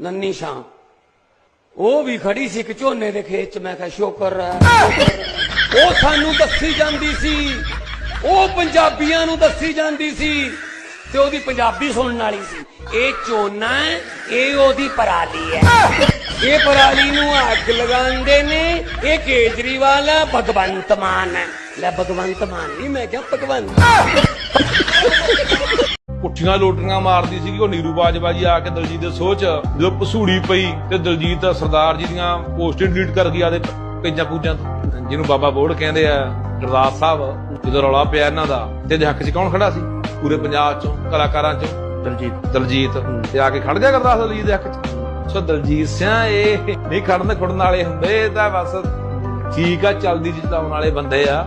ਨੰਨੀ ਸ਼ਾਂ ਉਹ ਵੀ ਖੜੀ ਸੀ ਇੱਕ ਝੋਨੇ ਦੇ ਖੇਤ ਚ। ਮੈਂ ਕਿਹਾ, ਸ਼ੁਕਰ ਹੈ। ਉਹ ਸਾਨੂੰ ਦੱਸੀ ਜਾਂਦੀ ਸੀ। ਉਹ ਪੰਜਾਬੀਆਂ ਨੂੰ ਦੱਸੀ ਜਾਂਦੀ ਸੀ ਤੇ ਉਹਦੀ ਪੰਜਾਬੀ ਸੁਣਨ ਵਾਲੀ ਸੀ। ਇਹ ਝੋਨਾ ਇਹ ਉਹਦੀ ਪਰਾਲੀ ਹੈ। ਇਹ ਪਰਾਲੀ ਨੂੰ ਅੱਗ ਲਗਾਉਂਦੇ ਨੇ। ਇਹ ਕੇਜਰੀਵਾਲ ਹੈ, ਭਗਵੰਤ ਮਾਨ ਹੈ। ਲੈ, ਭਗਵੰਤ ਮਾਨ ਨਹੀਂ ਮੈਂ ਕਿਹਾ ਭਗਵੰਤ। ਪੁੱਠੀਆਂ ਲੋਟੀਆਂ ਮਾਰਦੀ ਸੀਗੀ ਉਹ ਨੀਰੂ ਬਾਜਵਾ ਜੀ ਆ ਕੇ ਦਲਜੀਤ ਦੇ ਸੋਚ ਜਦੋਂ ਪਸੂੜੀ ਪਈ ਤੇ ਦਲਜੀਤ ਸਰਦਾਰ ਜੀ ਦੀਆਂ ਪੋਸਟਾਂ ਡਿਲੀਟ ਕਰ ਗਿਆ ਦੇ ਪੇਜਾਂ ਪੂਜਾਂ ਜਿਹਨੂੰ ਬਾਬਾ ਬੋੜ ਕਹਿੰਦੇ ਆ ਗੁਰਦਾਸ ਸਾਹਿਬ ਜਦੋਂ ਰੌਲਾ ਪਿਆ ਇਹਨਾਂ ਦਾ ਤੇ ਇਹਦੇ ਹੱਕ 'ਚ ਕੌਣ ਖੜਾ ਸੀ? ਪੂਰੇ ਪੰਜਾਬ 'ਚੋਂ ਕਲਾਕਾਰਾਂ 'ਚੋਂ। ਦਲਜੀਤ। ਦਲਜੀਤ। ਤੇ ਆ ਕੇ ਖੜ ਗਿਆ ਗੁਰਦਾਸ ਦਲਜੀਤ ਦੇ ਹੱਕ 'ਚ। ਸੋ ਦਲਜੀਤ ਸਿਆ ਇਹ ਨਹੀਂ ਖੜਨ ਖੁੜਨ ਵਾਲੇ ਹੁੰਦੇ ਤਾਂ ਬਸ ਠੀਕ ਆ ਚਲਦੀ ਚਲਾਉਣ ਵਾਲੇ ਬੰਦੇ ਆ।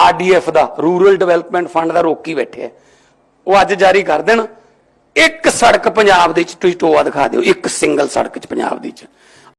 ਆਰਡੀਐਫ ਦਾ, ਰੂਰਲ ਡਿਵੈਲਪਮੈਂਟ ਫੰਡ ਦਾ ਰੋਕੀ ਬੈਠੇ ਆ। ਉਹ ਅੱਜ ਜਾਰੀ ਕਰ ਦੇਣ। ਇੱਕ ਸੜਕ ਪੰਜਾਬ ਦੇ ਵਿੱਚ, ਤੁਸੀਂ ਟੋਆ ਦਿਖਾ ਦਿਓ, ਇੱਕ ਸਿੰਗਲ ਸੜਕ ਚ ਪੰਜਾਬ ਦੀ ਚ